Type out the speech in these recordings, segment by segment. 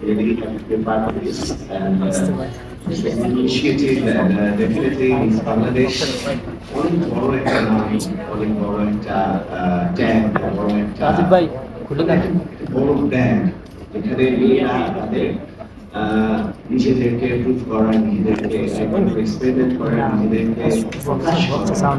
really happy to be part of this. And uh, this initiative and uh, definitely Miss Bangladesh অনেক বড় একটা নাম অনেক বড় একটা ট্যাগ বড় একটা রাজীব ভাই খুলে দেন বড় ব্র্যান্ড যেখানে মেয়েরা তাদের আহ, নিজেদেরকে প্রুভ করা নিজেদেরকে এক্সপেরিমেন্ট করা নিজেদেরকে প্রকাশ করা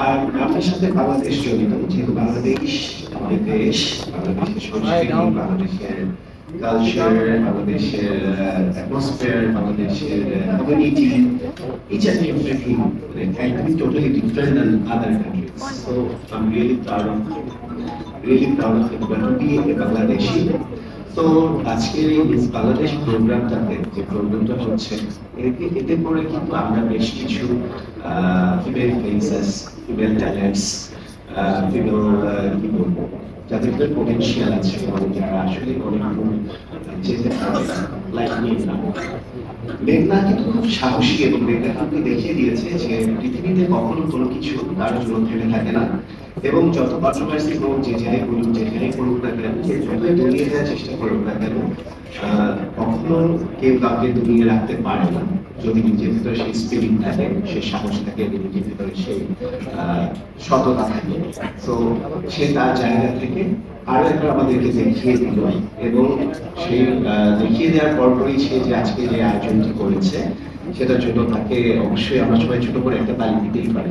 আর আপনার সাথে বাংলাদেশ জড়িত যেহেতু বাংলাদেশ আমাদের দেশ বাংলাদেশের সংস্কৃতি বাংলাদেশের কালচার বাংলাদেশের অ্যাটমসফিয়ার বাংলাদেশের কমিউনিটি তো আজকের এই মিস বাংলাদেশ প্রোগ্রামটাতে যে প্রোগ্রামটা হচ্ছে এতে এতে করে কিন্তু আমরা বেশ কিছু female faces female talents female কি বলব যাদের পোটেনশিয়াল আছে যারা আসলে অনেক দূর পারে লাইক মেঘনা কিন্তু খুব সাহসী এবং মেঘনা কিন্তু দেখিয়ে দিয়েছে যে পৃথিবীতে কখনো কোনো কিছু তার জন্য থেমে থাকে না। এবং যত কন্ট্রোভার্সি হোক, যে যাই করুক যেখানে করুক না কেন যতই দমিয়ে দেওয়ার চেষ্টা করুক না কেন কখনো কেউ কাউকে দমিয়ে রাখতে পারে না। যদি নিজের ভিতরে সেই স্পিরিট থাকে, সেই সাহস থাকে নিজের ভিতরে সেই সততা থাকে। তো সে তার জায়গা থেকে আরও একবার আমাদেরকে দেখিয়ে দিল এবং সেই দেখিয়ে দেওয়ার পরপরই সে যে আজকে যে আয়োজনটি করেছে, সেটার জন্য তাকে অবশ্যই আমরা সবাই ছোট করে একটা তালি দিতেই পারি।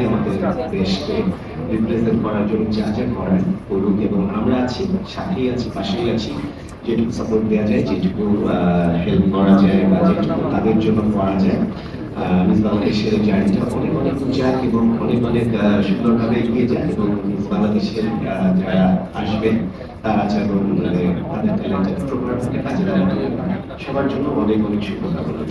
আমাদের দেশকে রিপ্রেজেন্ট করার জন্য যা যা করার করুক এবং আমরা আছি, সাথেই আছি, পাশেই আছি, যেটুকু সাপোর্ট দেওয়া যায়, যেটুকু হেল্প করা যায় বা যেটুকু তাদের জন্য করা যায়। বাংলাদেশের জার্নিটা অনেক অনেক যাক এবং অনেক অনেক সুন্দরভাবে এগিয়ে যায় এবং বাংলাদেশের যারা আসবে তারা যেন মানে তাদের ট্যালেন্টেড প্রোগ্রামকে কাজে লাগাতে সবার জন্য অনেক অনেক শুভকামনা।